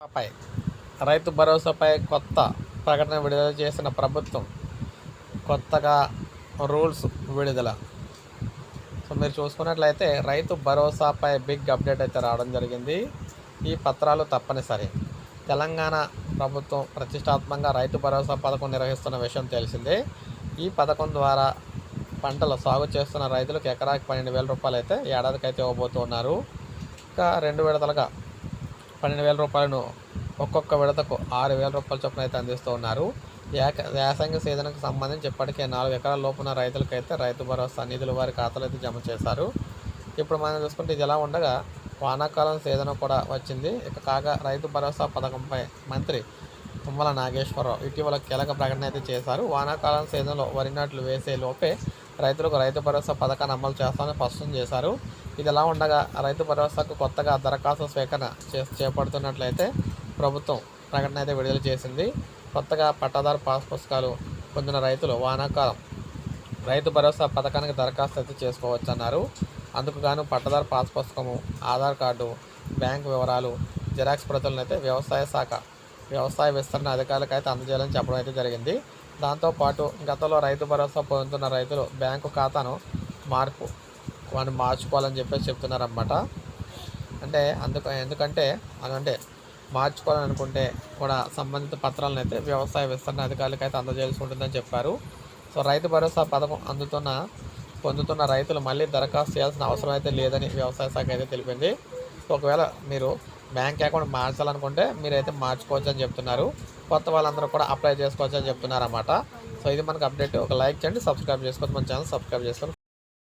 పై రైతు భరోసాపై కొత్త ప్రకటన విడుదల చేసిన ప్రభుత్వం కొత్తగా రూల్స్ విడుదల. సో మీరు చూసుకున్నట్లయితే రైతు భరోసాపై బిగ్ అప్డేట్ అయితే రావడం జరిగింది. ఈ పత్రాలు తప్పనిసరి. తెలంగాణ ప్రభుత్వం ప్రతిష్టాత్మకంగా రైతు భరోసా పథకం నిర్వహిస్తున్న విషయం తెలిసిందే. ఈ పథకం ద్వారా పంటలు సాగు చేస్తున్న రైతులకు ఎకరాకి పన్నెండు వేల రూపాయలు అయితే ఏడాదికి అయితే ఇవ్వబోతున్నారు. ఇంకా రెండు విడతలుగా పన్నెండు వేల రూపాయలను ఒక్కొక్క విడతకు ఆరు వేల రూపాయల చొప్పున అయితే అందిస్తూ ఉన్నారు. యాసంగి సీజన్కు సంబంధించి ఇప్పటికే నాలుగు ఎకరాల లోపున రైతులకైతే రైతు భరోసా నిధులు వారి ఖాతాలో అయితే జమ చేశారు. ఇప్పుడు మనం చూసుకుంటే ఇది ఎలా ఉండగా వానాకాలం సీజన్ కూడా వచ్చింది. ఇక కాగా రైతు భరోసా పథకంపై మంత్రి తుమ్మల నాగేశ్వరరావు ఇటీవల కీలక ప్రకటన అయితే చేశారు. వానాకాలం సీజన్లో వరి నాట్లు వేసే లోపే రైతులకు రైతు భరోసా పథకాన్ని అమలు చేస్తామని స్పష్టం చేశారు. ఇది ఎలా ఉండగా రైతు భరోసాకు కొత్తగా దరఖాస్తు స్వీకరణ చే చేపడుతున్నట్లయితే ప్రభుత్వం ప్రకటన అయితే విడుదల చేసింది. కొత్తగా పట్టాదారు పాస్ పుస్తకాలు పొందిన రైతులు వానాకాలం రైతు భరోసా పథకానికి దరఖాస్తు అయితే చేసుకోవచ్చు అన్నారు అందుకు గాను పట్టదారు పాస్ పుస్తకము ఆధార్ కార్డు బ్యాంక్ వివరాలు జిరాక్స్ ప్రతులను అయితే వ్యవసాయ శాఖ వ్యవసాయ విస్తరణ అధికారులకు అయితే అందజేయాలని చెప్పడం అయితే జరిగింది. దాంతోపాటు గతంలో రైతు భరోసా పొందుతున్న రైతులు బ్యాంకు ఖాతాను మార్పు వాడిని మార్చుకోవాలని చెప్పేసి చెప్తున్నారన్నమాట. అంటే అందుకు ఎందుకంటే అంటే మార్చుకోవాలని అనుకుంటే కూడా సంబంధిత పత్రాలను అయితే వ్యవసాయ విస్తరణ అధికారులకు అయితే అందజేయాల్సి ఉంటుందని చెప్పారు. సో రైతు భరోసా పథకం అందుతున్న పొందుతున్న రైతులు మళ్ళీ దరఖాస్తు చేయాల్సిన అవసరం అయితే లేదని వ్యవసాయ శాఖ అయితే తెలిపింది. ఒకవేళ మీరు బ్యాంక్ అకౌంట్ మార్చాలనుకుంటే మీరైతే మార్చుకోవచ్చు అని చెప్తున్నారు. కొత్త వాళ్ళందరూ కూడా అప్లై చేసుకోవచ్చు అని చెప్తున్నారు అన్నమాట సో ఇది మనకు అప్డేట్. ఒక లైక్ చేయండి సబ్స్క్రైబ్ చేసుకోవచ్చు మన ఛానల్ సబ్స్క్రైబ్ చేసుకొని